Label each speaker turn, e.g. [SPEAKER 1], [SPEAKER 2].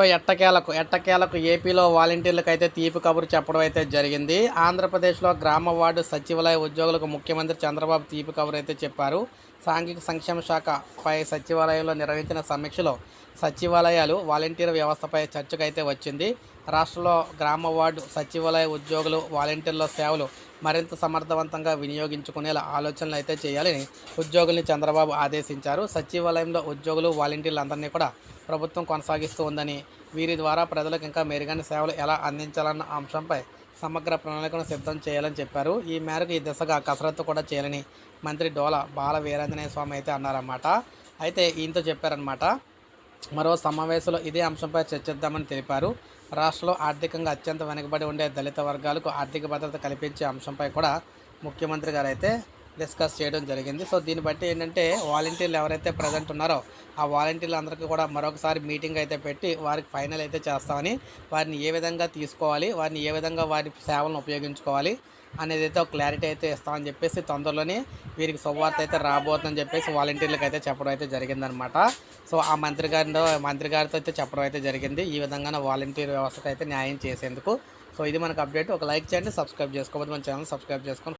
[SPEAKER 1] So ఎట్టకేలకు ఎట్టకేలకు ఏపీలో వాలంటీర్లకు అయితే తీపి కబురు చెప్పడం అయితే జరిగింది. ఆంధ్రప్రదేశ్లో గ్రామ వార్డు సచివాలయ ఉద్యోగులకు ముఖ్యమంత్రి చంద్రబాబు తీపి కబురు అయితే చెప్పారు. సాంఘిక సంక్షేమ శాఖపై సచివాలయంలో నిర్వహించిన సమీక్షలో సచివాలయాలు వాలంటీర్ వ్యవస్థపై చర్చకు అయితే వచ్చింది. రాష్ట్రంలో గ్రామ వార్డు సచివాలయ ఉద్యోగులు వాలంటీర్ల సేవలు మరింత సమర్థవంతంగా వినియోగించుకునేలా ఆలోచనలు అయితే చేయాలని ఉద్యోగుల్ని చంద్రబాబు ఆదేశించారు. సచివాలయంలో ఉద్యోగులు వాలంటీర్లందరినీ కూడా ప్రభుత్వం కొనసాగిస్తూ ఉందని వీరి ద్వారా ప్రజలకు ఇంకా మెరుగైన సేవలు ఎలా అందించాలన్న అంశంపై సమగ్ర ప్రణాళికను సిద్ధం చేయాలని చెప్పారు. ఈ మేరకు ఈ దిశగా కసరత్తు కూడా చేయాలని మంత్రి డోల బాల వీరాంజనేయ స్వామి అయితే అన్నారన్నమాట. అయితే ఈయనతో చెప్పారనమాట మరో సమావేశంలో ఇదే అంశంపై చర్చిద్దామని తెలిపారు. రాష్ట్రంలో ఆర్థికంగా అత్యంత వెనుకబడి ఉండే దళిత వర్గాలకు ఆర్థిక భద్రత కల్పించే అంశంపై కూడా ముఖ్యమంత్రి గారు అయితే డిస్కస్ చేయడం జరిగింది. సో దీన్ని బట్టి ఏంటంటే వాలంటీర్లు ఎవరైతే ప్రజెంట్ ఉన్నారో ఆ వాలంటీర్లు అందరికీ కూడా మరొకసారి మీటింగ్ అయితే పెట్టి వారికి ఫైనల్ అయితే చేస్తామని వారిని ఏ విధంగా తీసుకోవాలి వారిని ఏ విధంగా వారి సేవలను ఉపయోగించుకోవాలి అనేది అయితే ఒక క్లారిటీ అయితే ఇస్తామని చెప్పేసి తొందరలోనే వీరికి శుభవార్త అయితే రాబోతుందని చెప్పేసి వాలంటీర్లకు అయితే చెప్పడం అయితే జరిగిందనమాట సో ఆ మంత్రి గారితో మంత్రి గారితో అయితే చెప్పడం అయితే జరిగింది. ఈ విధంగా వాలంటీర్ వ్యవస్థకు అయితే న్యాయం చేసేందుకు. సో ఇది మనకు అప్డేట్ ఒక లైక్ చేయండి సబ్స్క్రైబ్ చేసుకోకపోతే మన ఛానల్ సబ్స్క్రైబ్ చేసుకొని